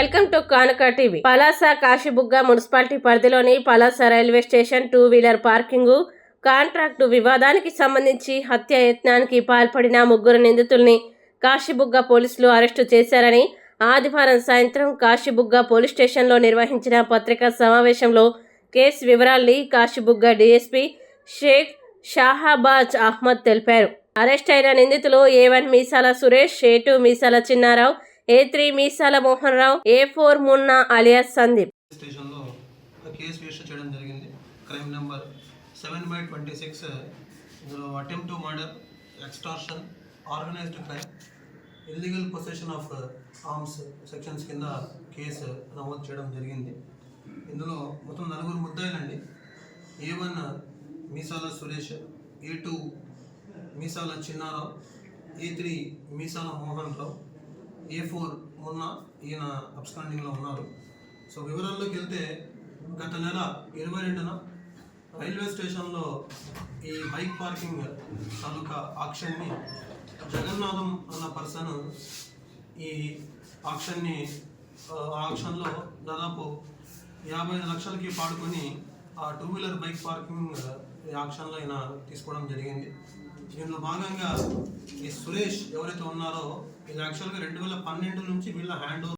Welcome to Kanuka TV. Palasa Kasibugga municipality పరిధిలోని Palasa railway station two wheeler parking contract వివాదానికి సంబంధించి హత్య యత్నానికి పాల్పడిన ముగ్గురు నిందితుల్ని కాశీబుగ్గ పోలీసులు అరెస్టు చేశారని ఆదివారం సాయంత్రం కాశీబుగ్గ పోలీస్ స్టేషన్లో నిర్వహించిన పత్రికా సమావేశంలో కేసు వివరాల్ని కాశీబుగ్గ డీఎస్పీ షేక్ షాహాబాజ్ అహ్మద్ తెలిపారు. అరెస్ట్ అయిన నిందితులు A one Meesala Suresh A two Meesala Chinnarao A three Meesala Mohan Rao A four Munna alias Sandeep. స్టేషన్లో కేసు రిజిస్టర్ చేయడం జరిగింది. Crime number seven by twenty six ఇందులో attempt to murder extortion organised crime illegal possession of arms sections కింద case నమోదు చేయడం జరిగింది. ఇందులో మొత్తం నలుగురు ముద్దాయిలండి. A one Meesala Suresh A two Meesala Chinnarao A three Meesala Mohan Rao A four ఉన్న ఈయన అబ్స్కాండింగ్లో ఉన్నారు. సో వివరాల్లోకి వెళ్తే గత నెల ఇరవై రెండున రైల్వే స్టేషన్లో ఈ బైక్ పార్కింగ్ తాలూకా ఆక్షన్ని జగన్నాథం అన్న పర్సన్ ఈ ఆక్షన్ని ఆక్షన్లో దాదాపు యాభై ఐదు లక్షలకి పాడుకొని ఆ టూ వీలర్ బైక్ పార్కింగ్ ఈ ఆక్షన్లో ఆయన తీసుకోవడం జరిగింది. దీనిలో భాగంగా ఈ సురేష్ ఎవరైతే ఉన్నారో ఇది యాక్చువల్గా రెండు వేల పన్నెండు నుంచి వీళ్ళ హ్యాండ్ ఓవర్